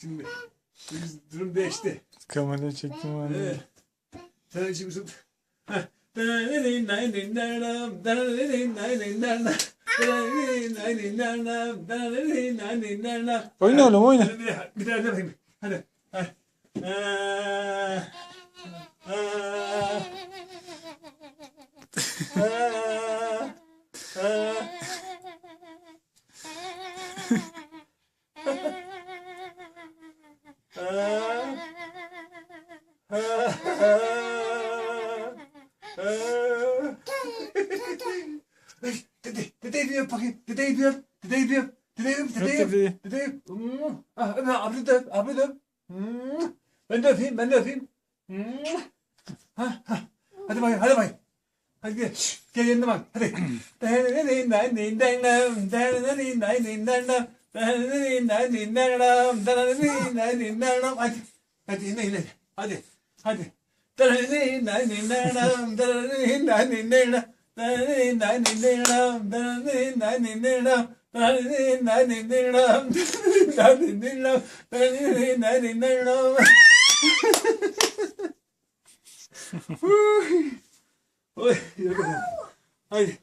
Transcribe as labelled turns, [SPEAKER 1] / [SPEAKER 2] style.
[SPEAKER 1] Şimdi biz durum değişti.
[SPEAKER 2] Kameraya çektim abi.
[SPEAKER 1] Evet. Sen şimdi. Heh.
[SPEAKER 2] Oyna oğlum oyna.
[SPEAKER 1] Bir daha bir daha bakayım. Hadi. Hadi. Dede, dedeyi bir öp bakayım. Dedeyi bir öp. Dedeyi bir öp. Dedeyi öp. Dedeyi öp.
[SPEAKER 2] dedeyi.
[SPEAKER 1] Dedeyi öp. Hmm. Ah, öp, Abla da öp. Abla da öp. Hmm. Ben de öpeyim. Ben de öpeyim. Hmm. Ha, ha. Hadi bakayım. Hadi bakayım. Hadi gel. Gel yanına bak. Hadi. Hadi. Hadi yine yine. Hadi. Hadi. 哎有这哎。